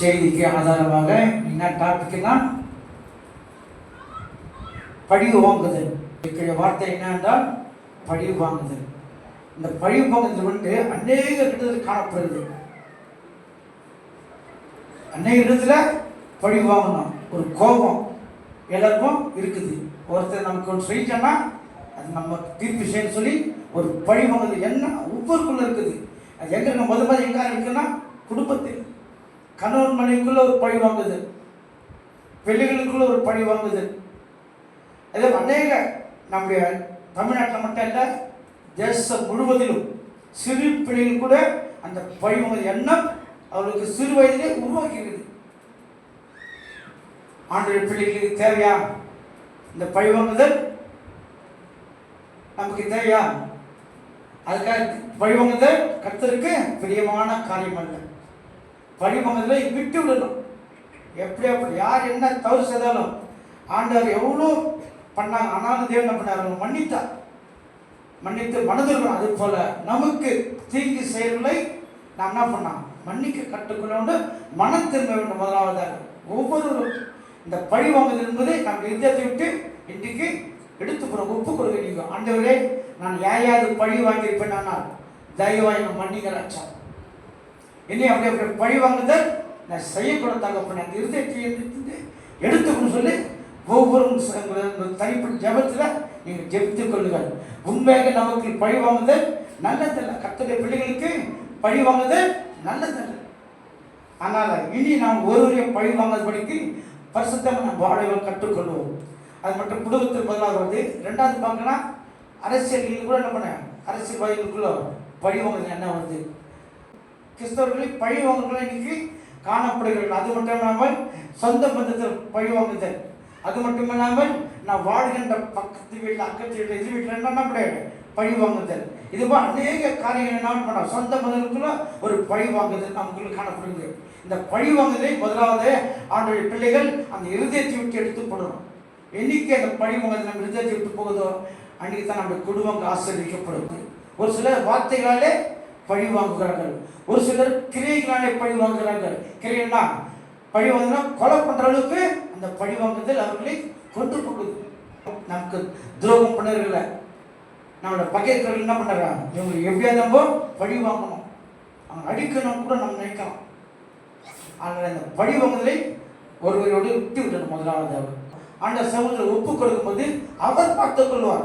செய்திக்கு ஆதாரமாக என்ன டாபிக்னா பழிவு வாங்குதல். இருக்கிற வார்த்தை என்னென்றால் பழிவு வாங்குதல். இந்த பழிவு வாங்குதல் வந்து அநேக இடத்துல காணப்படுது. அநேக இடத்துல பழி வாங்கணும். ஒரு கோபம் எல்லாருக்கும் இருக்குது. ஒருத்தர் நமக்கு ஒன்று செஞ்சோன்னா அது நம்ம தீர்ப்பு செய்யணும்னு சொல்லி ஒரு பழி வாங்குது என்ன? ஒவ்வொருக்குள்ள இருக்குது. அது எங்க இருக்கு? முத முதல்ல எங்க இருக்குன்னா குடும்பத்தில். கணவன் மனைவிக்குள்ள ஒரு பழி வாங்குது. பிள்ளைகளுக்குள்ள ஒரு பழி வாங்குது. அதே அநேக நம்முடைய தமிழ்நாட்டில் மட்டும் இல்லை தேசம் முழுவதிலும் சிறு பிள்ளைகள் கூட அந்த பழி வாங்குது எண்ணம் அவர்களுக்கு சிறு வயதிலே உருவாக்கிறது ஆண்டு பிள்ளைகளுக்கு தேவையா? இந்த பழி வாங்குதல் நமக்கு தேவையா? அதுக்காக பழி வாங்குதல் பிரியமான காரியம் அல்ல. பழி விட்டு விடணும். எப்படி அப்படி? யார் என்ன தவறு செய்தாலும் ஆண்டவர் எவ்வளோ பண்ணாங்க. ஆனாலும் தேவன் என்ன பண்ணார்? மன்னித்தார். மன்னித்து மனதிருக்கணும் அது போல நமக்கு தீங்கு செயல்களை நாம் என்ன பண்ணோம் மன்னிக்க கற்றுக்கொள்ள மனம் திரும்ப வேண்டும். முதலாவதாக ஒவ்வொருவரும் இந்த பழி வாங்குதல் என்பது நம்ம இந்தியத்தை விட்டு இன்றைக்கு எடுத்துக்கிறோம் ஒப்பு கொடுக்க நீங்கள் ஆண்டவரே நான் யாரையாவது பழி வாங்கியிருப்பேன் ஆனால் தயவாய் நான் என்னை இனி அப்படி அப்படி பழி வாங்குதல் நான் செய்யக்கூட தகப்பன் அந்த இருதயத்தை எடுத்துக்கணும் சொல்லி ஒவ்வொரு தனிப்பட்ட ஜபத்தில் நீங்கள் ஜெபித்துக் கொள்ளுங்கள். உண்மையாக நமக்கு பழி வாங்குதல் நல்லதல்ல. கத்துடைய பிள்ளைகளுக்கு பழி வாங்குதல் நல்லதல்ல. ஆனால் இனி நாம் ஒருவரையும் பழி வாங்காதபடிக்கு பரிசுத்தம் நாம் வாழவை கற்றுக்கொள்வோம். அது மட்டும் குடும்பத்தில் பதிலாக வருது. ரெண்டாவது பார்க்கலாம் அரசியல் கூட என்ன பண்ண? அரசியல்வாதிகளுக்குள்ள பழி வாங்குதல் என்ன வருது? கிறிஸ்தவர்களை பழி இன்னைக்கு காணப்படுகிறது. அது மட்டும் இல்லாமல் சொந்த பந்தத்தில் பழிவாங்குதல் அது மட்டும் இல்லாமல் நான் வாழ்கின்ற பக்கத்து வீட்டில் அக்கத்து வீட்டில் இது வீட்டில் என்ன கிடையாது பழி வாங்குதல். இது போல் அநேக காரியங்கள் என்ன பண்ண சொந்த மதத்துக்குள்ள ஒரு பழி வாங்குதல் நமக்குள்ள காணப்படுகிறது. இந்த பழி வாங்குதலை முதலாவது ஆண்டுடைய பிள்ளைகள் அந்த இருதயத்தை விட்டு எடுத்து போடணும். என்னைக்கு அந்த பழி வாங்குதல் நம்ம இருதயத்தை விட்டு போகுதோ அன்றைக்கு தான் நம்முடைய குடும்பம் ஆசீர்வதிக்கப்படுது ஒரு சிலர் வார்த்தைகளாலே பழி வாங்குகிறார்கள் ஒரு சிலர் கிரியைகளாலே பழி வாங்குகிறார்கள் கிரியைனா பழி வாங்கினா கொலை பண்ற அளவுக்கு அந்த பழி வாங்குதல் அவர்களை கொண்டு போகுது நமக்கு துரோகம் பண்ணுறதில்ல. நம்மளோட பகையர்கள் என்ன பண்ணுறாங்க இவங்க எப்படியா நம்ம பழி வாங்கணும். அவங்க அடிக்கணும் கூட நம்ம நினைக்கலாம். ஆனால் அந்த பழி வாங்குதலை ஒருவரோடு விட்டு விட்டணும் முதலாவது அவர். அந்த சமூகத்தில் ஒப்பு கொடுக்கும்போது அவர் பார்த்துக் கொள்வார்.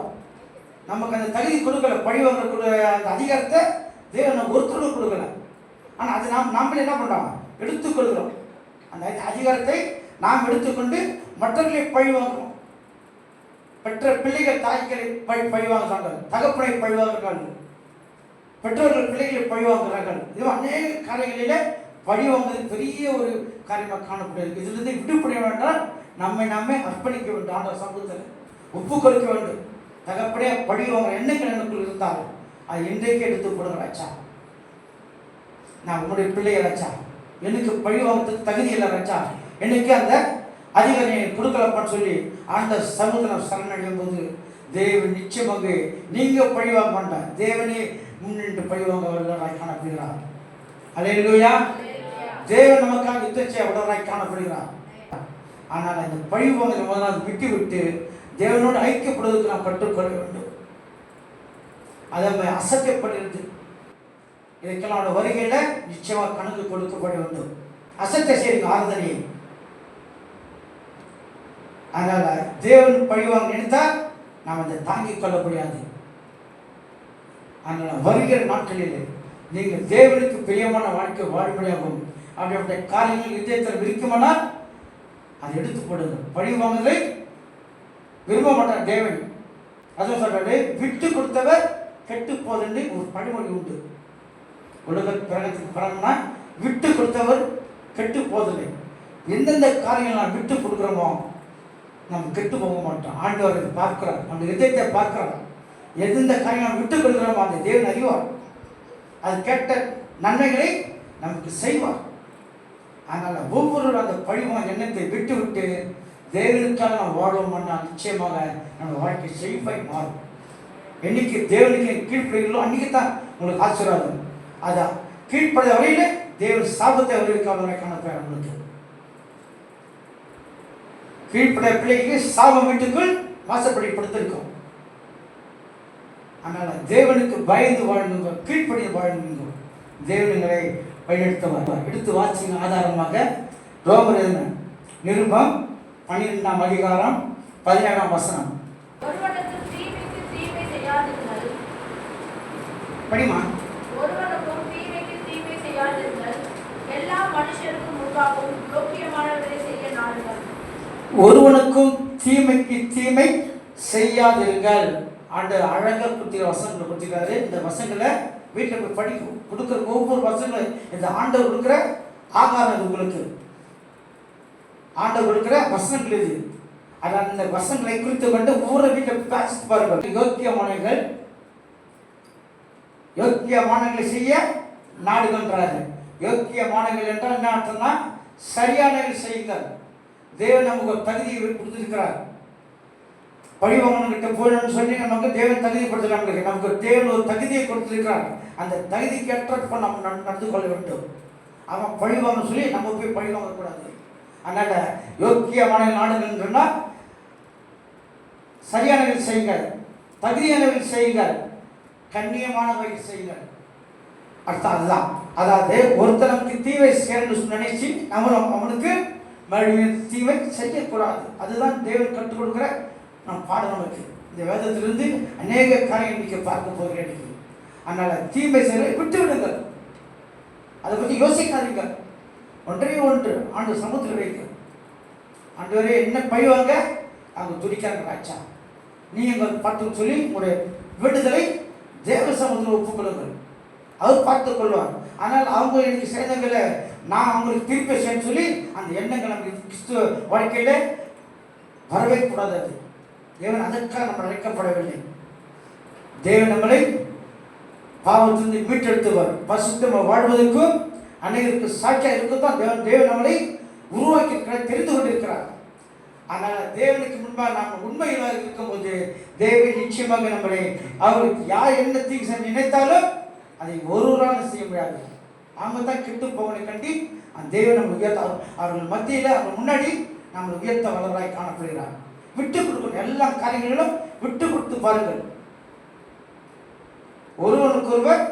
நமக்கு அந்த தகுதி கொடுக்கல. பழி வாங்கக்கூடிய அந்த அதிகாரத்தை தேவன் ஒருத்தருக்கு கொடுக்கல. ஆனால் அது நாம் நாமளே என்ன பண்ணுறோம் எடுத்துக்கொள்கிறோம். அந்த அதிகாரத்தை நாம் எடுத்துக்கொண்டு மற்றவர்களை பழிவாங்குறோம். பெற்ற பிள்ளைகள் தாய்களை பழி பழி தகப்பனை பழிவாங்குறார்கள் பெற்றோர்கள் பிள்ளைகளை பழிவாங்குறார்கள் இது அநேக காரியங்களிலே பழிவாங்குவது பெரிய ஒரு காரியமாக காணப்படுகிறது. இதிலிருந்து விடுபட வேண்டாம். நம்மை நாமே அர்ப்பணிக்க வேண்டும். ஆண்டவர் சமூகத்தில் ஒப்பு கொடுக்க வேண்டும். தகப்படியாக பழி வாங்குற எண்ணங்கள் எனக்குள் இருந்தாலும் அது இன்றைக்கு எடுத்து கொடுங்க ராஜா. நான் உன்னுடைய பிள்ளையை ராஜா. எனக்கு பழி வாங்குறதுக்கு தகுதி இல்லை ராஜா. எனக்கு அந்த அதிகாரியை கொடுக்கலப்பான்னு சொல்லி அந்த சமூகத்தில் சரணடையும் போது தேவன் நிச்சயமாக நீங்க பழி வாங்க வேண்டாம் தேவனே முன்னின்று பழி வாங்க வல்லவராய் காணப்படுகிறார். அலையிலுயா தேவன் நமக்காக யுத்தம் செய்ய வல்லவராய் காணப்படுகிறார். ஆனால் அந்த பழி முதலாவது விட்டு விட்டு தேவனோடு ஐக்கியப்படுவதற்கு நாம் கற்றுக்கொள்ள வேண்டும். அதை நம்ம அசைக்கப்படுகிறது இதுக்கெல்லாம் வருகையில் நிச்சயமாக கணக்கு கொடுக்கப்பட வேண்டும். அசத்தை செய்யுங்க ஆராதனையை அதனால் தேவன் பழிவாங்க நினைத்தா நாம் அதை தாங்கிக் கொள்ள முடியாது. அதனால் வருகிற நாட்களில் நீங்கள் தேவனுக்கு பிரியமான வாழ்க்கை வாழ்படியாகும் அப்படிப்பட்ட காரியங்கள் இதயத்தில் இருக்குமானால் அதை எடுத்து போடுங்க பழி வாங்குதலை விரும்ப மாட்டார் தேவன். அதுவும் சொல்றாரு விட்டு கொடுத்தவர் கெட்டு ஒரு பழமொழி உண்டு. உலக பிறகத்துக்கு பிறகுனா விட்டு கொடுத்தவர் கெட்டு போதில்லை எந்தெந்த காரியங்கள் நான் விட்டு கொடுக்குறோமோ நம்ம கெட்டு போக மாட்டோம். ஆண்டவர் இதை பார்க்கிறார். நம்ம இதயத்தை பார்க்கிறார். எந்தெந்த காரியங்கள் நாம் விட்டு கொடுக்குறோமோ அந்த தேவன் அறிவார். அது கேட்ட நன்மைகளை நமக்கு செய்வார். அதனால் ஒவ்வொரு அந்த பழிவான எண்ணத்தை விட்டு விட்டு தேவனுக்காக நாம் வாழுவோம்னா நிச்சயமாக நம்ம வாழ்க்கை செழிப்பாய் மாறும். என்னைக்கு தேவனுக்கு கீழ்ப்படுகிறீர்களோ அன்றைக்கி தான் உங்களுக்கு ஆசீர்வாதம் அதான் கீழ்ப்படைய வரையில் தேவன் சாபத்தை வருவிக்காதவரை காணப்பேன் உங்களுக்கு. கீழ்ப்படைய பிள்ளைக்கு சாபம் வீட்டுக்குள் வாசப்படி படுத்திருக்கும் தேவனுக்கு பயந்து வாழணுங்க கீழ்ப்படி வாழணுங்க தேவனங்களை வழிநடத்துவார். எடுத்து வாசிங்க ஆதாரமாக ரோமர் எழுதின நிருபம் பன்னிரெண்டாம் அதிகாரம் பதினேழாம் வசனம். ஒருவனுக்கு தீமை செய்யாதிருங்கள். படிமா ஒருவனுக்கும் தீமைக்கு தீமை செய்யாதிருங்கள். எல்லா மனுஷருக்கும் முன்பாகவும் யோக்கியமானவர்களை செய்ய நாடுங்கள். ஒருவனுக்கும் தீமைக்கு தீமை செய்யாதிருங்கள். ஆண்டு அழகா குத்திர வசனங்களை கொடுத்துருக்காரு. இந்த வசங்களை வீட்டில் போய் படிக்கும் கொடுக்குற ஒவ்வொரு வசங்களும் இந்த ஆண்டவர் கொடுக்குற ஆகாரம் உங்களுக்கு. ஆண்டவர் கொடுக்குற வசனங்கள் இது. அது அந்த வசங்களை குறித்து கொண்டு ஊரை வீட்டை பேசிட்டு பாருங்கள் யோக்கியமானங்கள் யோக்கியமானங்களை செய்ய நாடுகின்றார்கள் யோக்கிய மாணவர்கள் என்றால் என்ன அர்த்தம்னா சரியானவை செய்யுங்கள். தேவன் நமக்கு ஒரு தகுதியை கொடுத்திருக்கிறார். பழிவாங்கன்கிட்ட போயிடணும்னு சொல்லி நமக்கு தேவன் தகுதி கொடுத்துருக்காங்க நமக்கு தேவன் ஒரு தகுதியை கொடுத்திருக்கிறார். அந்த தகுதிக்கு ஏற்றப்ப நம்ம நடந்து கொள்ள வேண்டும். அவன் பழிவாங்கன்னு சொல்லி நம்ம போய் பழி வாங்கக்கூடாது அதனால யோக்கியமான நாடுகள் சொன்னால் சரியானவை செய்யுங்கள். தகுதியானவை செய்யுங்கள். கண்ணியமானவை செய்யுங்கள். அடுத்த அதுதான். அதாவது ஒருத்தனுக்கு தீவை சேர்ந்து நினைச்சு நம்மளும் அவனுக்கு மறுபடியும் தீவை செய்யக்கூடாது. அதுதான் தேவன் கற்றுக் கொடுக்குற நம் பாடம் நமக்கு. இந்த வேதத்திலிருந்து அநேக காரியங்கள் இன்னைக்கு பார்க்க போகிறேன் அதனால் அதனால தீமை செயலை விட்டு விடுங்கள் அதை பற்றி யோசிக்காதீங்க. ஒன்றே ஒன்று ஆண்டு சமூகத்தில் வைக்க ஆண்டவரே என்ன பழிவாங்க? அவங்க துடிக்காங்க ராஜா நீங்கள் பார்த்து சொல்லி உங்களுடைய விடுதலை தேவ சமூகத்தில் ஒப்புக்கொள்ளுங்கள். அவர் பார்த்து கொள்வார். ஆனால் அவங்க எனக்கு செய்தங்களை நான் அவங்களுக்கு திருப்பி செய்யணும் சொல்லி அந்த எண்ணங்கள் நமக்கு கிறிஸ்துவ வாழ்க்கையில் வரவே கூடாது அது தேவன் அதற்காக நம்ம அழைக்கப்படவில்லை. தேவன் நம்மளை பாவத்திலிருந்து மீட்டெடுத்துவார். பசுத்தமாக வாழ்வதற்கும் அநேகருக்கு சாட்சியாக இருக்கத்தான் தேவன் தேவன் நம்மளை உருவாக்கி இருக்கிறார், தெரிந்து கொண்டிருக்கிறார். ஆனால் தேவனுக்கு முன்பாக நாம் உண்மையாக இருக்கும்போது தேவன் நிச்சயமாக நம்மளை அவருக்கு யார் என்ன தீங்கு செஞ்சு நினைத்தாலும் அதை ஒருவரால் செய்ய முடியாது. அவங்க தான் கெட்டு போவனை கண்டி அந்த தேவன் நம்ம உயர்த்த அவர்கள் மத்தியில் அவர் முன்னாடி நம்மளை உயர்த்த வல்லவராய் காணப்படுகிறார். விட்டு கொடுக்கணும் எல்லா காரியங்களிலும் விட்டு கொடுத்து பாருங்கள். ஒருவருக்கொருவர்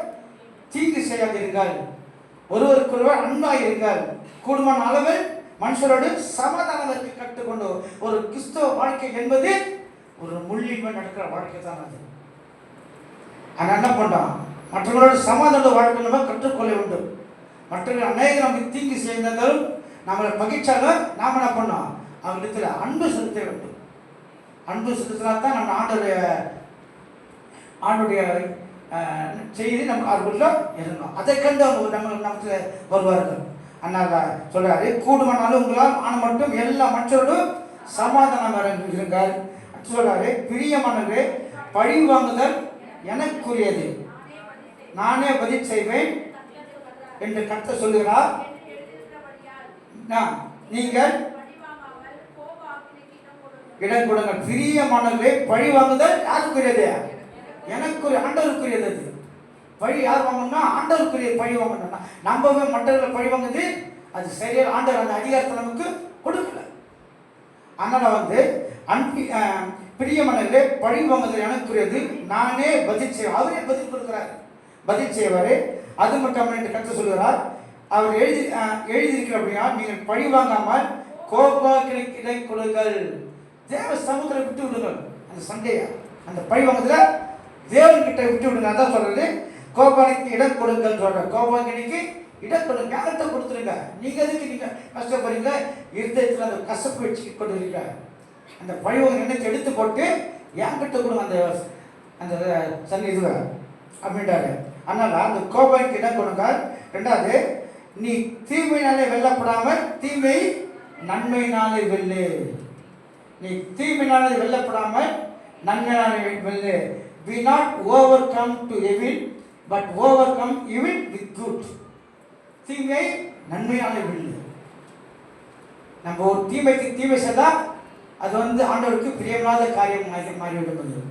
தீங்கு செய்யாதிருங்கள். ஒருவருக்கொருவர் அன்பாக இருங்கள் கூடுமான அளவில் மனுஷரோடு சமாதானத்திற்கு கற்றுக்கொண்டு ஒரு கிறிஸ்தவ வாழ்க்கை என்பது ஒரு முள்ளின்மை நடக்கிற வாழ்க்கை தான் அது. ஆனால் என்ன பண்ணோம் மற்றவர்களோட சமாதான வாழ்க்கை நம்ம கற்றுக்கொள்ள வேண்டும். மற்றவர்கள் அநேக நமக்கு தீங்கு செய்தாலும் நம்மளை பகிச்சாலும் நாம் என்ன பண்ணோம்? அவங்களிடத்தில் அன்பு செலுத்த வேண்டும். அன்பு செலுத்தினா தான் நம்ம ஆண்டுடைய ஆண்டுடைய செய்தி நம்ம அவர்களுக்குள்ள இருந்தோம் அதை கண்டு அவங்க நம்ம நமக்கு வருவார்கள். அண்ணா சொல்றாரு. கூடுமானாலும் உங்களால் ஆன மட்டும் எல்லா மற்றவர்களும் சமாதானம் இருங்கள். சொல்றாரு பிரியமானது பழி வாங்குதல் எனக்குரியது. நானே பதில் செய்வேன் என்று கத்த சொல்லுகிறார். நீங்கள் இடம் கொடுங்கள். பிரியமானவர்களே பழி வாங்குதல் யாருக்குரியது? எனக்குரிய ஆண்டவருக்குரியது. பழி யார் வாங்கணும்னா ஆண்டவருக்குரிய பழி வாங்கணும்னா. நம்பவே மற்றவர்கள் பழி வாங்குது அது சரியாக ஆண்டவர் அந்த அதிகாரத்தை நமக்கு கொடுக்கல. அதனால் வந்து அன்பி பிரியமனர்களே பழி வாங்குதல் எனக்குரியது. நானே பதில் செய்வேன் அவரே பதில் கொடுக்குறாரு. பதில் செய்வார். அது மட்டும் என்று கற்று சொல்கிறார் அவர் எழுதி எழுதியிருக்கிற அப்படின்னா நீங்கள் பழி வாங்காமல் கோபா இடை கொடுங்கள். தேவ சமூகத்தில் விட்டு விடுங்கள். அந்த சண்டையை? அந்த பழி வாங்குதல தேவன்கிட்ட விட்டு விடுங்க. அதான் சொல்றது. கோபானிக்கு இடம் கொடுங்கள் சொல்ற கோபாங்கினிக்கு இடம் கொடுங்க. யார்கிட்ட கொடுத்துருங்க. நீங்க எதுக்கு நீங்க கஷ்டப்படுறீங்க? இருதயத்தில் அந்த கசப்பு வச்சு கொண்டிருக்க அந்த பழிவங்க நினைச்சு எடுத்து போட்டு என்கிட்ட கொடுங்க அந்த அந்த சன் இதுவை அப்படின்றாரு. அதனால அந்த கோபாய்க்கு இடம் கொடுங்க ரெண்டாவது நீ தீமையினாலே வெல்லப்படாமல் தீமை நன்மையினாலே வெல்லு. நீ தீமையினாலே வெல்லப்படாமல் நன்மையினாலே வெல்லு. Not overcome to evil but overcome evil with good தீமை நன்மையான வில்லு நம்ம ஒரு தீமைக்கு தீமை செய்தால் அது வந்து ஆண்டவருக்கு பிரியமில்லாத காரியம் மாறி மாறிவிடும்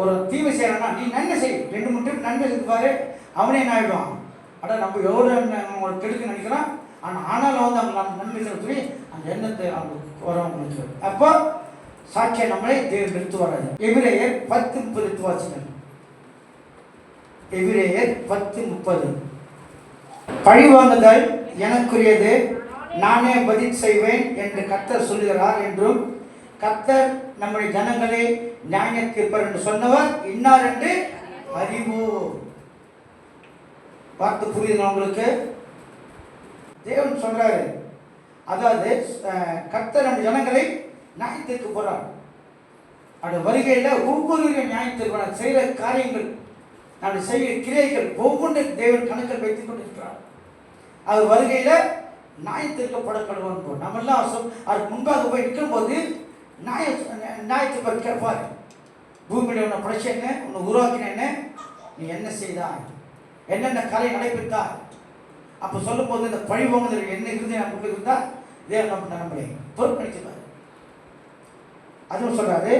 ஒரு தீமை செய்யறான்னா நீ நன்மை செய். ரெண்டு மூணு டைம் நன்மை செஞ்சுப்பாரு. அவனே என்ன ஆயிடுவான் அட நம்ம எவ்வளோ அவங்களுக்கு கெடுக்க நினைக்கிறோம். ஆனால் ஆனாலும் வந்து அவங்க நம்ம நன்மை செய்ய சொல்லி அந்த எண்ணத்தை அவங்களுக்கு வரவங்களுக்கு அப்போ சாட்சியை நம்மளை தேவன் வராது. எபிரேயர் பத்து முப்பது வாசிக்கணும். எபிரேயர் பத்து முப்பது. பழிவாங்குதல் எனக்குரியது நானே பதில் செய்வேன் என்று கர்த்தர் சொல்லுகிறார் என்றும் கர்த்தர் நம்முடைய ஜனங்களை நியாய என்று சொன்னவர் இன்னார் என்று அறிவு பார்த்து புரியுது உங்களுக்கு? தேவன் சொல்றாரு அதாவது கத்தர் கர்த்தர் நம்ம ஜனங்களை நியாயத்திற்கு போறார். அந்த வருகையில் ஒவ்வொரு நியாயத்திற்கு செய்கிற காரியங்கள் நான் செய்கிற கிரியைகள் ஒவ்வொன்றும் தேவன் கணக்கில் வைத்துக் கொண்டிருக்கிறார். அவர் வருகையில் நியாயத்திற்கப்படப்படுவான் போ நம்மெல்லாம் எல்லாம் அவர் முன்பாக போய் நிற்கும்போது நாய நாயத்தை பற்றி கேட்பார். பூமியில் உன்னை படைச்சேன்னு உன்னை உருவாக்கினேன்னு நீ என்ன செய்தாய்? என்னென்ன கலை நடைபெற்றார் அப்போ சொல்லும் போது இந்த பழி போங்குதல் என்ன இருந்து நான் கொண்டு இருந்தால் தேவன் நம்ம நம்மளை பொறுப்பளிக்கிறார் அதுவும் சொல்றாரு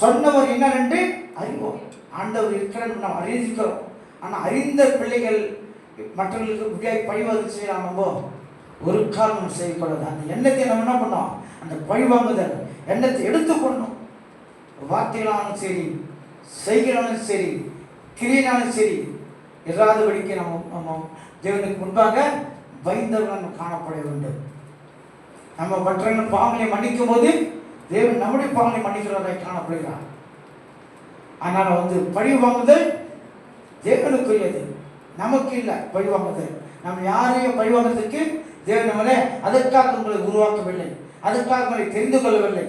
சொன்னவர் என்னவென்று அறிவோம். ஆண்டவர் இருக்கிறன்னு நாம் அறிந்திருக்கிறோம். ஆனால் அறிந்த பிள்ளைகள் மற்றவர்களுக்கு முடியாது பழிவாதல் செய்யலாம் நம்ம ஒரு காரணம் செய்யக்கூடாது. அந்த எண்ணத்தை நம்ம என்ன பண்ணோம்? அந்த பழிவாங்குதல் எண்ணத்தை எடுத்துக்கொள்ளணும் வார்த்தைகளாலும் சரி செய்கிறாலும் சரி கிரியினாலும் சரி இராதபடிக்கு நம்ம நம்ம தேவனுக்கு முன்பாக பயந்தவர்கள் நம்ம காணப்பட வேண்டும். நம்ம மற்றவர்கள் பாவங்களை மன்னிக்கும் போது தேவன் நம்முடைய பாவங்களை மன்னிக்கிறவர்களை காணப்படுகிறார். ஆனால் வந்து பழி வாங்குதல் தேவனுக்குரியது. நமக்கு இல்லை பழி வாங்குதல். நம்ம யாரையும் பழி வாங்குறதுக்கு தேவன் நம்மளே அதற்காக உங்களை உருவாக்கவில்லை. அதற்காக உங்களை தெரிந்து கொள்ளவில்லை.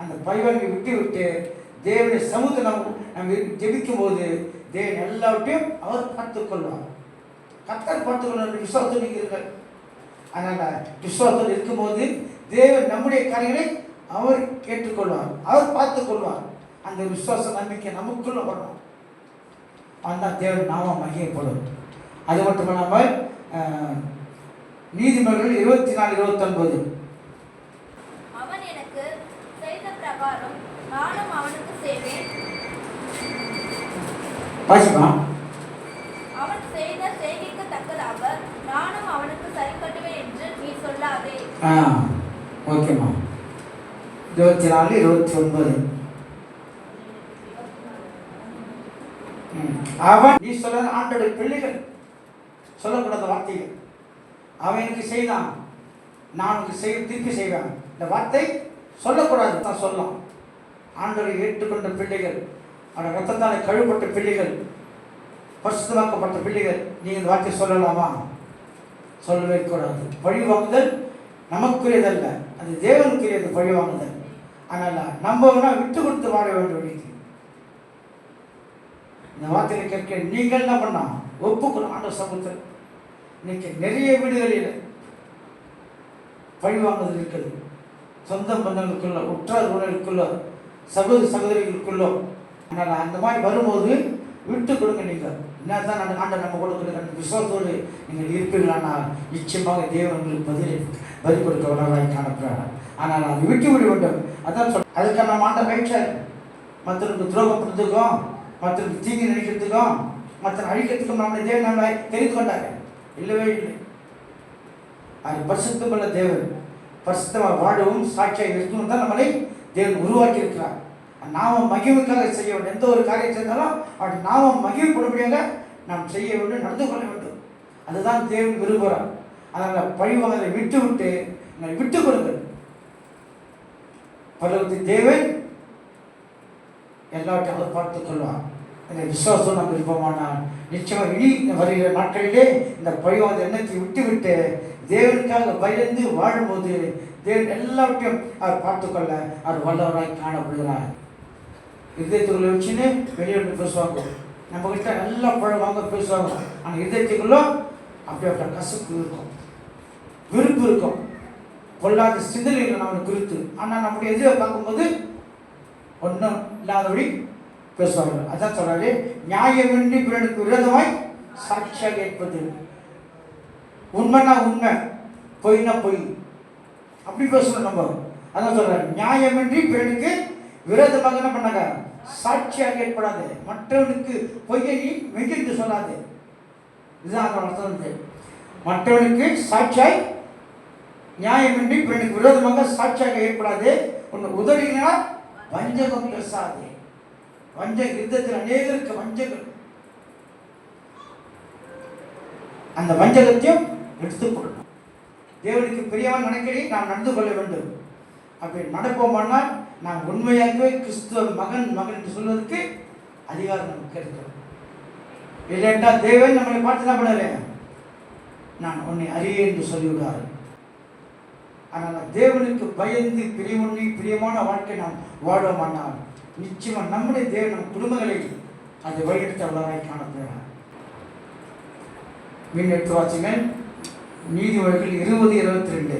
அந்த பழிவாங்கி விட்டு விட்டு தேவனுடைய சமூகத்தை நம்ம நம்ம ஜெபிக்கும் போது தேவன் எல்லாவற்றையும் அவர் பார்த்துக்கொள்வார் கத்தர் பார்த்துக்கொள்ள விசுவாசத்தோடு இருக்கிறீர்கள் அதனால் விசுவாசத்தோடு இருக்கும்போது தேவன் நம்முடைய காரியங்களை அவர் கேட்டுக்கொள்வார் அவர் பார்த்துக்கொள்வார் அந்த விசுவாச நம்பிக்கை நமக்குள்ள வரணும் ஆனால் தேவன் நாம மகிமைப்படும் அது மட்டும் இல்லாமல் அஹ், நீதிமன்றங்கள் இருபத்தி நாலு இருபத்தொன்பது. அவன் எனக்கு செய்த பிரகாரம் நானும் அவனுக்கு செய்வேன். வாசிப்பா. அவன் செய்த செய்கைக்கு தக்கதாக நானும் அவனுக்கு சரி கட்டுவேன் என்று நீ சொல்லாதே. ஆ ஓகேம்மா. இருபத்தி நாலு இருபத்தி ஒன்பது அவன் நீ சொல்ல ஆண்டோட பிள்ளைகள் சொல்லக்கூடாத வார்த்தைகள். அவன் எனக்கு செய்தான் நான் உனக்கு செய்ய திருப்பி செய்வேன். இந்த வார்த்தை சொல்லக்கூடாது தான் சொல்லலாம். ஆண்டோரை ஏற்றுக்கொண்ட பிள்ளைகள் அவன் ரத்தத்தால் கழுவப்பட்ட பிள்ளைகள் பரிசுத்தமாக்கப்பட்ட பிள்ளைகள் நீங்கள் இந்த வார்த்தை சொல்லலாமா? சொல்லவே கூடாது. பழிவாங்குதல் நமக்குரியதல்ல அது தேவனுக்குரியது பழி வாங்குதல் ஆனால் நம்ம விட்டு கொடுத்து வாழ வேண்டும் இந்த வார்த்தையை கேட்க நீங்கள் என்ன பண்ணா ஒப்புக்கணும் ஆண்ட சமூகத்தில் இன்னைக்கு நிறைய வீடுகளில் பழிவாங்குதல் இருக்குது. சொந்த பந்தங்களுக்குள்ள உற்றார் உறவுகளுக்குள்ள சகோதர சகோதரிகளுக்குள்ளோ. அதனால் அந்த மாதிரி வரும்போது விட்டு கொடுங்க நீங்கள். என்ன தான் அந்த ஆண்டை நம்ம கொடுக்குற அந்த விசுவாசத்தோடு நீங்கள் இருப்பீர்களானால் நிச்சயமாக தேவன் உங்களுக்கு பதில் பதில் கொடுக்க வல்லவராய் ஆனால் அதை விட்டு விட வேண்டும். அதான் சொல் அதுக்கான நம்ம ஆண்ட பயிற்சியார் மற்றவருக்கு துரோகம் பண்ணுறதுக்கும் மற்றவருக்கு தீங்கு நினைக்கிறதுக்கும் மற்ற அழிக்கிறதுக்கும் நம்மளை தேவன் நம்மளை தெரிந்து கொண்டாங்க இல்லவே இல்லை. அது பரிசுத்தமுள்ள தேவன். பரிசுத்தமாக வாழவும் சாட்சியாக இருக்கணும் தான் நம்மளை தேவன் உருவாக்கி இருக்கிறார் நாம மகிழ்வுக்காக செய்ய வேண்டும். எந்த ஒரு காரியம் செய்தாலும் அவன் நாம மகிழ்வுபடும்படியாக நாம் செய்ய வேண்டும் நடந்து கொள்ள வேண்டும். அதுதான் தேவன் விரும்புகிறார். அதனால் பழிவாங்கலை விட்டு விட்டு நீங்கள் விட்டு கொடுங்கள். பரவத்தின் தேவன் எல்லாவற்றையும் பார்த்துக் கொள்வார். இந்த விசுவாசம் நம்ம இருப்போமானால் நிச்சயமாக இனி வருகிற நாட்களிலே இந்த பழிவாத எண்ணத்தை விட்டு விட்டு தேவனுக்காக பயந்து வாழும்போது தேவன் எல்லாவற்றையும் அவர் பார்த்துக்கொள்ள அவர் வல்லவராய் காணப்படுகிறார். இதயத்துக்குள்ள வச்சுன்னு வெளியே வந்து பேசுவாங்க. நம்ம கிட்ட நல்லா பழகுவாங்க பேசுவாங்க. ஆனால் இதயத்துக்குள்ள அப்படி அப்படி கசப்பு இருக்கும். விருப்பு இருக்கும். பொல்லாத சிந்தனைகள் நம்ம குறித்து ஆனால் நம்முடைய எதிரை பார்க்கும்போது ஒன்றும் இல்லாதபடி பேசுவார்கள். அதான் சொல்றாரு நியாயமின்றி பிறனுக்கு விரோதமாய் சாட்சியாக கேட்பது. உண்மைனா உண்மை பொய்னா பொய். அப்படி பேசணும் நம்ம. அதான் சொல்றாரு நியாயமின்றி பிறனுக்கு விரோதமாக என்ன பண்ணாங்க? சாட்சியாக ஏற்படாது மற்றவனுக்கு பொய்யை நீ சொல்லாது. இதுதான் அதோட அர்த்தம் வந்து மற்றவனுக்கு சாட்சியாய் நியாயமின்றி பிறனுக்கு விரோதமாக சாட்சியாக ஏற்படாது ஒன்று உதவினா வஞ்சகம் பேசாதே வஞ்சக யுத்தத்தில் அநேகருக்கு வஞ்சகம். அந்த வஞ்சகத்தையும் எடுத்துக் கொள்ளணும். தேவனுக்கு பிரியவன் நினைக்கிறே நாம் நடந்து கொள்ள வேண்டும். அப்படி நடப்போமானால் நாம் உண்மையாகவே கிறிஸ்துவ மகன் மகன் என்று சொல்வதற்கு அதிகாரம் நமக்கு இருக்கிறது. இல்லைன்றால் தேவன் நம்மளை பார்த்து என்ன பண்ணல நான் உன்னை அறிய என்று சொல்லிவிடுவார்கள் ஆனால் தேவனுக்கு பயந்து பிரியமுன்னி பிரியமான வாழ்க்கை நாம் வாழமானால் நிச்சயமாக நம்முடைய தேவன் நம் குடும்பங்களை அது வழிநடத்தவர்களாய் காணப்படுகிறார். மீன் எடுத்து வாசிங்க நீதிமொழிகள் இருபது இருபத்தி ரெண்டு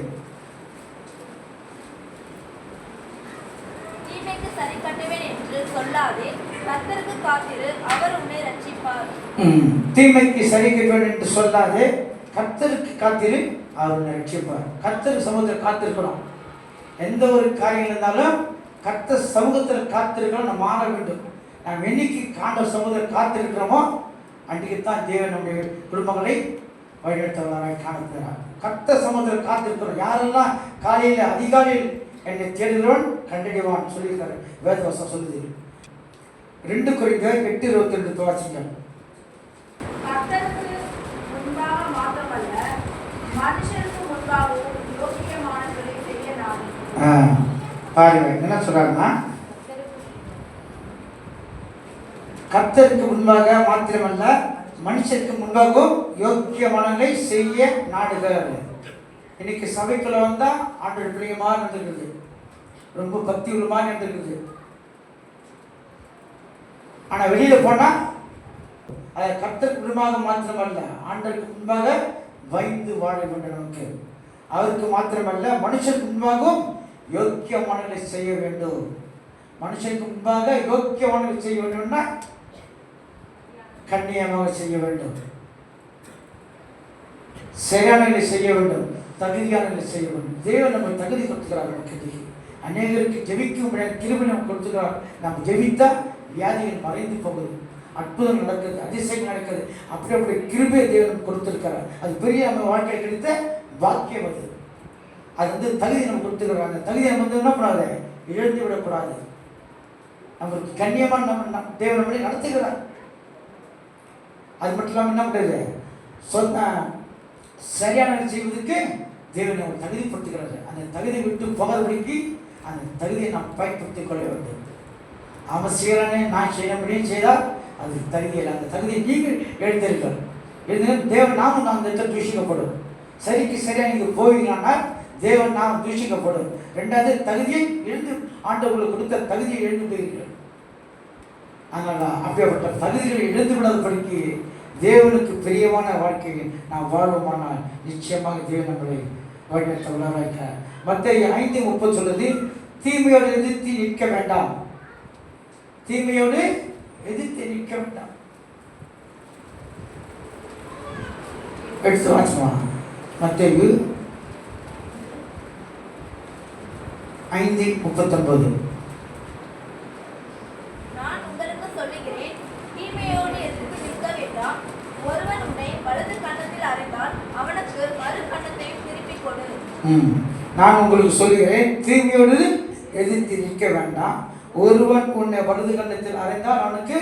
தீமைக்கு சரி கட்டுவேன் என்று சொல்லாதே கர்த்தருக்கு காத்திரு அவர் உன்னை ரட்சிப்பார். கர்த்தர் சமூகத்தில் காத்திருக்கணும் எந்த ஒரு காரியம் இருந்தாலும் கர்த்தர் சமூகத்தில் காத்திருக்கணும் நம்ம மாற வேண்டும். நாம் என்னைக்கு காண்ட சமூகத்தில் காத்திருக்கிறோமோ அன்றைக்கு தான் தேவன் நம்முடைய குடும்பங்களை வழிநடத்தவராக காணப்படுகிறார். கர்த்த சமூகத்தில் காத்திருக்கிறோம். யாரெல்லாம் காலையில் அதிகாலையில் என்னை தேடுகிறவன் கண்டறிவான் சொல்லியிருக்காரு. வேதவசம் சொல்லுது. ரெண்டு குறித்த எட்டு இருபத்தி ரெண்டு துவாசிங்க. பாருங்க என்ன சொல்றாருன்னா கர்த்தருக்கு முன்பாக மாத்திரமல்ல மனுஷருக்கு முன்பாகவும் யோக்கியமானங்களை செய்ய நாடுகிறார் இன்னைக்கு சபைக்குள்ள வந்தா ஆண்டு பிரியமா இருந்திருக்குது ரொம்ப பக்தி உள்ளமா இருந்திருக்குது ஆனா வெளியில போனா அதை கர்த்தருக்கு முன்பாக மாத்திரமல்ல ஆண்டருக்கு முன்பாக வைத்து வாழ வேண்டும் நமக்கு. அவருக்கு மாத்திரமல்ல மனுஷருக்கு முன்பாகவும் யோக்கியமானங்களை செய்ய வேண்டும். மனுஷனுக்கு முன்பாக யோக்கியமானங்களை செய்ய வேண்டும்னா கண்ணியமாக செய்ய வேண்டும். சரியானங்களை செய்ய வேண்டும். தகுதியானங்களை செய்ய வேண்டும். தேவன் நம்ம தகுதி கொடுத்துக்கிறார் நமக்கு அநேகருக்கு ஜெபிக்கும் கிருமி நம்ம கொடுத்துக்கிறார். நாம் ஜெபித்தா வியாதிகள் மறைந்து போகுது. அற்புதம் நடக்குது அதிசயம் நடக்குது. அப்படி அப்படி கிருபை தேவன் கொடுத்துருக்கிறார். அது பெரிய நம்ம வாழ்க்கையில் கிடைத்த பாக்கியம் அது. அது வந்து தகுதி நம்ம கொடுத்துருக்குறாங்க. தகுதி நம்ம வந்து என்ன பண்ணாது? இழந்து விடக்கூடாது. நம்மளுக்கு கண்ணியமாக நம்ம தேவன் நம்மளை நடத்துகிறார். அது மட்டும் இல்லாமல் என்ன பண்ணுறது சொந்த சரியான செய்வதற்கு தேவன் அவர் தகுதிப்படுத்துகிறார். அந்த தகுதியை விட்டு போகாதபடிக்கு அந்த தகுதியை நாம் பயன்படுத்திக் கொள்ள வேண்டும். அவன் செய்கிறானே நான் முடியும் செய்தால் அது தகுதியில் அந்த தகுதியை நீங்கள் எழுந்தீர்கள் எழுந்து தேவன் நாமும் நாம் இந்த தூஷிக்கப்படும். சரிக்கு சரியாக நீங்கள் போவீங்கன்னா தேவன் நாம் தூஷிக்கப்படும். ரெண்டாவது தகுதியை எழுந்து ஆண்டவர்களுக்கு கொடுத்த தகுதியை எழுந்து போயிருக்கிறார் அதனால் அப்படிப்பட்ட தகுதிகளை எழுந்து விடாதபடிக்கு தேவனுக்கு பிரியமான வாழ்க்கையை நாம் வாழ்வோமானால் நிச்சயமாக தேவன் நம்மளை வழிநடத்த உள்ளாராய்க்கிறார் மற்ற ஐந்து முப்பது சொல்லுது தீமையோடு எதிர்த்து நிற்க வேண்டாம். தீமையோடு எதிர்த்து நிற்க வேண்டாம் எடுத்து வாச்சுமா மத்தேயு ஐந்து முப்பத்தொன்பது. நான் உங்களுக்கு சொல்லுகிறேன் தீமையோடு எதிர்த்து நிற்க வேண்டாம். ஒருவன் உன்னை வலது கண்ணத்தில் அறைந்தால் அவனுக்கு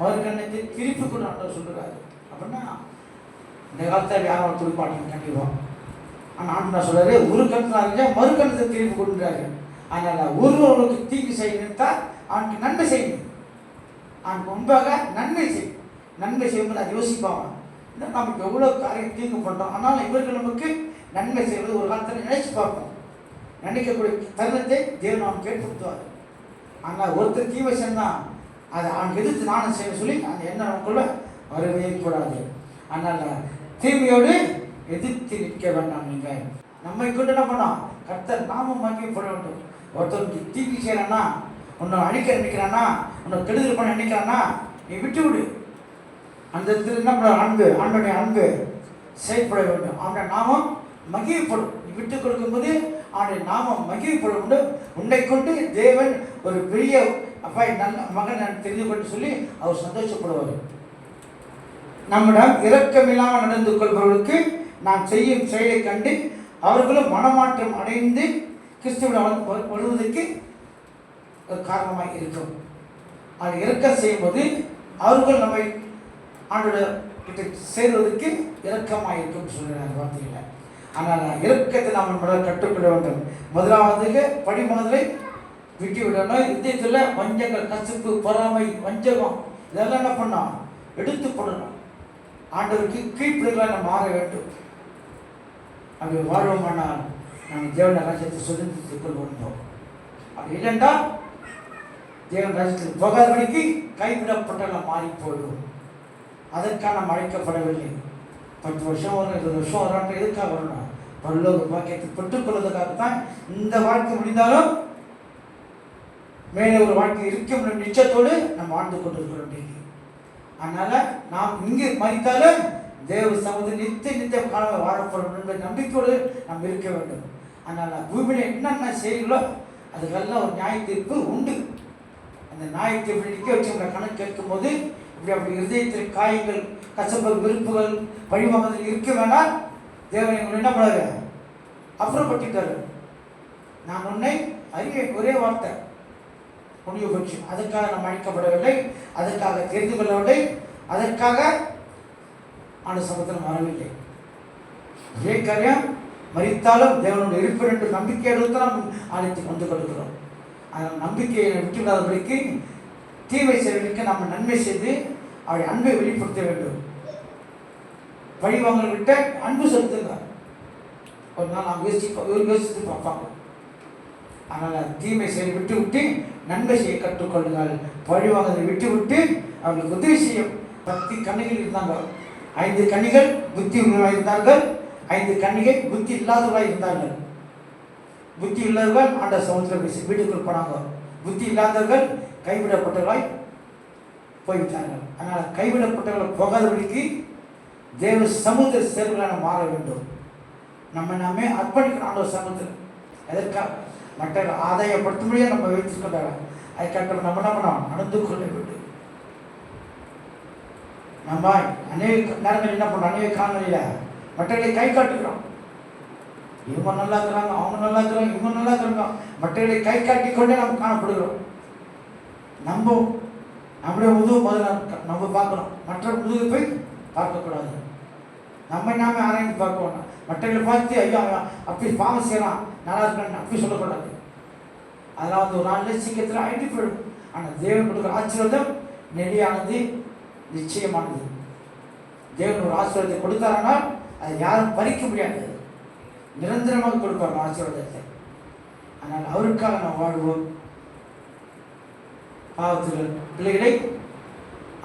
மறு கண்ணத்தில் திருப்பி கொண்டு ஆண்டவர் சொல்லுறாரு அப்படின்னா இந்த காலத்தில் யாரும் துடுப்பாட்டம் கண்டிப்பாக ஆனால் ஆண்டவர் சொல்றாரு? ஒரு கண்ணத்தில் அறைஞ்சால் மறு கண்ணத்தை திருப்பி கொண்டுறாரு அதனால் ஒருவனுக்கு தீங்கு செய்ய அவனுக்கு நன்மை செய்யணும் அவனுக்கு முன்பாக நன்மை செய் நன்மை செய்யும்போது அதை யோசிப்பாங்க இந்த நமக்கு எவ்வளோ காரியம் தீங்கு பண்ணுறோம் ஆனால் இவர்கள் நமக்கு நன்மை செய்வது ஒரு காலத்தில் நினைச்சு பார்ப்போம். நினைக்கக்கூடிய தருணத்தை தேவன் நாம் ஏற்படுத்துவார். ஆனால் ஒருத்தர் தீமை செஞ்சால் அதை அவன் எதிர்த்து நானும் செய்ய சொல்லி அந்த எண்ணம் நமக்குள்ள வரவே கூடாது. அதனால் தீமையோடு எதிர்த்து நிற்க வேண்டாம் நீங்கள். நம்மை கொண்டு என்ன பண்ணோம்? கர்த்தர் நாமும் போட வேண்டும். ஒருத்தருக்கு தீங்கு செய்யறானா உன்னை அழிக்க நினைக்கிறானா உன்னை கெடுதல் பண்ண நினைக்கிறானா நீ விட்டு விடு அந்த இடத்துல என்ன பண்ண? அன்பு ஆண்டோடைய அன்பு செயல்பட வேண்டும். அவனுடைய நாமும் மகிழ்ப்படும் நீ விட்டு கொடுக்கும்போது அவனுடைய நாமம் மகிழ்ப்பட உண்டு. உன்னை கொண்டு தேவன் ஒரு பெரிய அப்பா நல்ல மகன் நான் தெரிந்து கொண்டு சொல்லி அவர் சந்தோஷப்படுவார். நம்மிடம் இரக்கமில்லாமல் நடந்து கொள்பவர்களுக்கு நாம் செய்யும் செயலை கண்டு அவர்களும் மனமாற்றம் அடைந்து கிறிஸ்துவிடம் வருவதற்கு ஒரு காரணமாக இருக்கும். அது இறக்கம் செய்யும்போது அவர்கள் நம்மை ஆண்டோட கிட்ட சேருவதற்கு இரக்கமாக இருக்கும் சொல்கிறார் வார்த்தையில். ஆனால் இலக்கத்தை நாம் நம்மளால் கற்றுக்கொள்ள வேண்டும். முதலாவது படிமனதை விட்டு விடணும். இதயத்தில் வஞ்சங்கள் கசப்பு பொறாமை வஞ்சகம் இதெல்லாம் என்ன பண்ணோம் எடுத்து போடணும் ஆண்டவருக்கு கீழ்ப்பிடுகளாக நம்ம மாற வேண்டும். அப்படி வாழ்வோமானால் நாம் தேவன ராஜ்யத்தை சுதந்திரத்துக் கொள்வோம். அப்படி இல்லைண்டா தேவன் ராஜ்யத்துக்கு போகாதபடிக்கு கைவிடப்பட்ட மாறி போயிடும் அதற்காக நாம் அழைக்கப்படவில்லை. பத்து வருஷம் வரும் இருபது வருஷம் வரான்ற எதுக்காக வரணும்? பரலோக பாக்கியத்தை பெற்றுக்கொள்வதற்காகத்தான் இந்த வாழ்க்கை முடிந்தாலும் மேலே ஒரு வாழ்க்கை இருக்கும் நிச்சயத்தோடு நம்ம வாழ்ந்து கொண்டிருக்கிறோம் இன்னைக்கு அதனால நாம் இங்கே மறித்தாலும் தேவ சமூக நித்திய நித்திய காலம் வாழப்படும் என்ற நம்பிக்கையோடு நாம் இருக்க வேண்டும். அதனால் பூமியில் என்னென்ன செய்கிறீங்களோ அதுக்கெல்லாம் ஒரு நியாய தீர்ப்பு உண்டு. அந்த நியாய தீர்ப்பு நிற்க வச்சு உங்களை கணக்கு கேட்கும்போது இப்படி அப்படி இருதயத்தில் காயங்கள் கசப்பு விருப்புகள் வழிவாங்கல் இருக்க வேண்டாம். தேவனை எங்களை என்ன பழக அப்புறப்பட்டுட்டாரு. நான் உன்னை அறிய ஒரே வார்த்தை. முடிவு பற்றி அதற்காக நாம் அழைக்கப்படவில்லை. அதற்காக தெரிந்து கொள்ளவில்லை. அதற்காக ஆண்டு சமூகத்தில் வரவில்லை ஒரே காரியம் மறித்தாலும் தேவனுடைய இருப்பு என்று நம்பிக்கையோடு தான் நாம் அழைத்து கொண்டு கொடுக்கிறோம் அந்த நம்பிக்கையை விட்டு விடாதபடிக்கு தீமை செய்வதற்கு நம்ம நன்மை செய்து அவருடைய அன்பை வெளிப்படுத்த வேண்டும். வழிவாங்கல் விட்ட அன்பு செலுத்துங்க ஒரு நாள் நாம் யோசிச்சு யோசித்து பார்ப்பாங்க. அதனால் தீமை செய்ய விட்டு விட்டு நன்மை செய்ய கற்றுக்கொள்ளுங்கள். பழிவாங்கதை விட்டு விட்டு அவர்களுக்கு உதவி செய்யும். பத்து கண்ணிகள் இருந்தாங்க ஐந்து கண்ணிகள் புத்தி உள்ளவர்களாக இருந்தார்கள். ஐந்து கண்ணிகள் புத்தி இல்லாதவர்களாக இருந்தார்கள். புத்தி உள்ளவர்கள் ஆண்ட சமுத்திரம் வீட்டுக்குள் போனாங்க. புத்தி இல்லாதவர்கள் கைவிடப்பட்டவர்களாய் போய்விட்டார்கள். அதனால் கைவிடப்பட்டவர்கள் போகாதபடிக்கு தேவ சமுத்திர சேர்வுகளாக மாற வேண்டும். நம்ம நாமே அர்ப்பணிக்கணும் ஆண்டவர் சமுத்திரம் எதற்காக? மற்றவர்கள் ஆதாயப்படுத்தும்படியாக நம்ம வைத்துக் கொண்டார்கள் அதுக்காக நம்ம நம்ம நாம் நடந்து கொள்ள வேண்டும். நம்ம அநேக நேரங்கள் என்ன பண்ணுறோம் அநேக காலங்களில் மற்றவர்களை கை காட்டுகிறோம். இவங்க நல்லா இருக்கிறாங்க அவங்க நல்லா இருக்கிறாங்க இவங்க நல்லா இருக்கிறாங்க. மற்றவர்களை கை காட்டி கொண்டே நம்ம காணப்படுகிறோம். நம்ம நம்முடைய முதுகு முதல்ல நம்ம பார்க்கணும். மற்ற முதுகு போய் பார்க்கக்கூடாது. நம்ம நாம ஆராய்ந்து பார்க்கணும் வேண்டாம் மற்றவர்களை பார்த்து ஐயோ அவன் அப்படி பாவம் செய்யலாம் நல்லா இருக்கான்னு அப்படி சொல்லக்கூடாது. அதெல்லாம் வந்து ஒரு நாளில் சீக்கிரத்தில் அழிந்து போயிடும். ஆனால் தேவன் கொடுக்குற ஆசீர்வாதம் நெடியானது நிச்சயமானது. தேவன் ஒரு ஆசீர்வாதத்தை கொடுத்தாருன்னா அதை யாரும் பறிக்க முடியாது. நிரந்தரமாக கொடுப்பார் ஆசீர்வாதத்தை. ஆனால் அவருக்காக நாம் வாழ்வோம். பாவத்தில் பிள்ளைகளை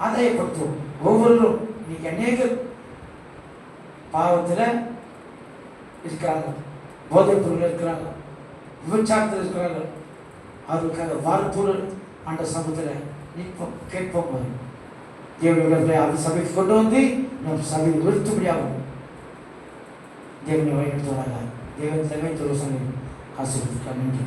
ஆதாயப்படுத்துவோம் ஒவ்வொருவரும் இன்னைக்கு அநேக பாவத்தில் இருக்கிறாங்க போதைப் பொருள் இருக்கிறாங்க விபச்சாரத்தில் இருக்கிறாங்க அவர்களுக்காக வாரத்தோடு அந்த சமூகத்தில் நிற்போம் கேட்போம். தேவனுடைய அந்த சபைக்கு கொண்டு வந்து நம் சபையை நிறுத்தும்படியாகும் தேவனை வழிநடத்துவாங்க தேவன் தலைமை தொழில் சமயம் ஆசீர்வதிக்க நன்றி